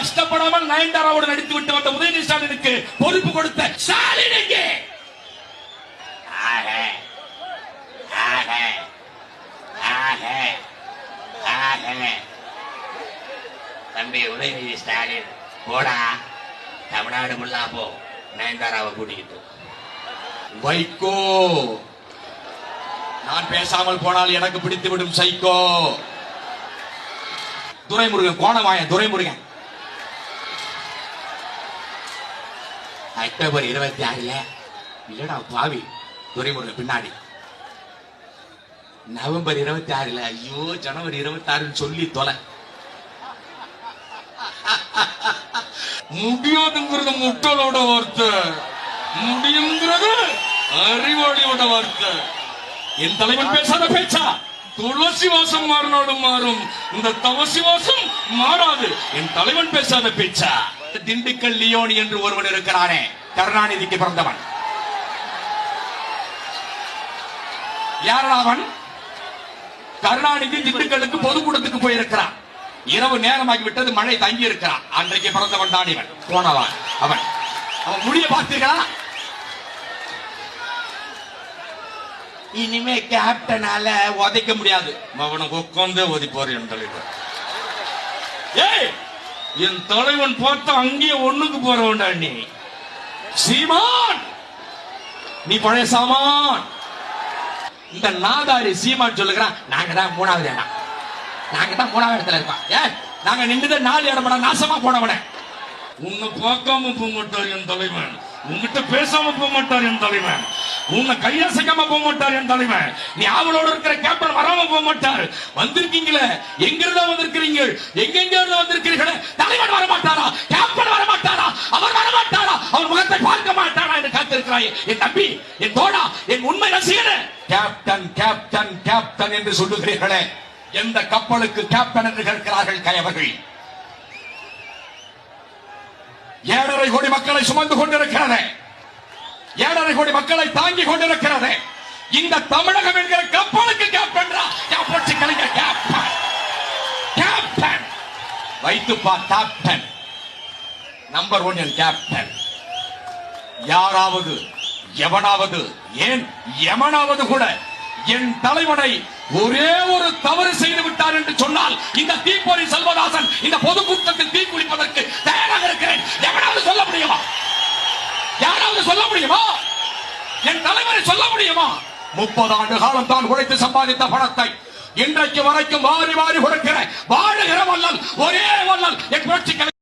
கஷ்டப்படாமல் நயன்தாராவோடு நடித்து விட்டு வந்த உதயநிதி ஸ்டாலினுக்கு பொறுப்பு கொடுத்த ஸ்டாலினுக்கு தம்பி உதயநிதி ஸ்டாலின் போடா. தமிழ்நாடு முல்லா போ. நயன்தாராவை கூட்டிக்கிட்டு. வைகோ நான் பேசாமல் போனால் எனக்கு பிடித்து விடும் சைக்கோ. துரைமுருகன் கோணமாயன் துரைமுருகன். அக்டோபர் இருபத்தி ஆறுல இல்லடா பாவி துரைமுருகன் பின்னாடி. நவம்பர் இருபத்தி ஆறுல ஐயோ ஜனவரி இருபத்தி ஆறுன்னு சொல்லி தொலை. முடியாதுங்கிறது முட்டலோட வார்த்தை. முடியுங்கிறது அறிவாளியோட வார்த்தை. என் தலைவன் பேசாத பேச்சா? துளசி வாசம் மாறினாலும் மாறும். இந்த தவசி வாசம் மாறாது. என் தலைவன் பேசாத பேச்சா? திண்டுக்கல் லியோனி என்று ஒருவன் இருக்கிறானே கருணாநிதிக்கு பிறந்தவன். யாரா அவன்? கருணாநிதி திண்டுக்கல்லுக்கு பொதுக்கூட்டத்துக்கு போயிருக்கிறான். இரவு நேரமாகி விட்டது மழை தங்கி இருக்கிறான். அன்றைக்கு பிறந்தவன் தான் இவன். போனவன் அவன். அவன் முடிய பார்த்தீர்களா இனிமே கேப்டனால உதைக்க முடியாது. அவனுக்கு உட்காந்து ஒதிப்பார் என் தலைவர் ஏய்! என் தலைவன் பார்த்தா அங்கேயே ஒண்ணுக்கு போறவன்டா நீ. சீமான்! நீ பழைய சாமான்! இந்த நாதாரி சீமான் சொல்லுகிறான் நாங்க தான் மூணாவது இடம். நாங்க தான் மூணாவது இடத்துல இருக்கோம். ஏ நாங்க நின்றுதான் நாலு இடம்டா நாசமா போனவன. உன்னை பார்க்காம போக மாட்டார் என் தலைவன். உங்ககிட்ட பேசாம போக மாட்டார் என் தலைவன். உன்னை கையசைக்காம போக மாட்டார் என் தலைவன். நீ அவளோட இருக்கிற கேப்டன் வராம போக மாட்டார். வந்திருக்கீங்களே? எங்கிருந்தா வந்திருக்கிறீங்க. எங்கெங்க இருந்து வந்திருக்கிறீர்களே? தலைவன் வர மாட்டாரா கேப்டன் வர மாட்டாரா அவர் வர மாட்டாரா அவர் முகத்தை பார்க்க மாட்டாரா என்று காத்திருக்கிறாய். என் தம்பி என் தோடா என் உண்மை ரசிகனே. கேப்டன் கேப்டன் கேப்டன் என்று சொல்லுகிறீர்களே. எந்த கப்பலுக்கு கேப்டன் என்று கேட்கிறார்கள் கயவர்கள் ஏழரை கோடி மக்களை சுமந்து கொண்டிருக்கிறேன். ஏழரை கோடி மக்களை தாங்கி கொண்டிருக்கிறது. இந்த தமிழகம் என்கிற கப்பலுக்கு கேப்டன் கலைஞர் கேப்டன் கேப்டன் வைத்து கேப்டன் நம்பர் ஒன் என் கேப்டன் யாராவது எவனாவது ஏன் எவனாவது கூட என் தலைவனை ஒரே ஒரு தவறு செய்து விட்டார் என்று சொன்னால் இந்த தீப்பொறி செல்வதாசன் இந்த பொதுக்கூட்டத்தில் தீக்குளிப்பதற்கு சொல்ல முடியுமா? என் தலைவரை சொல்ல முடியுமா? முப்பது ஆண்டு காலம் தான் உழைத்து சம்பாதித்த பணத்தை இன்றைக்கு வரைக்கும் வாரி வாரி கொடுக்கிற வாழுகிற வல்லல் ஒரே வல்லல் என் புரட்சி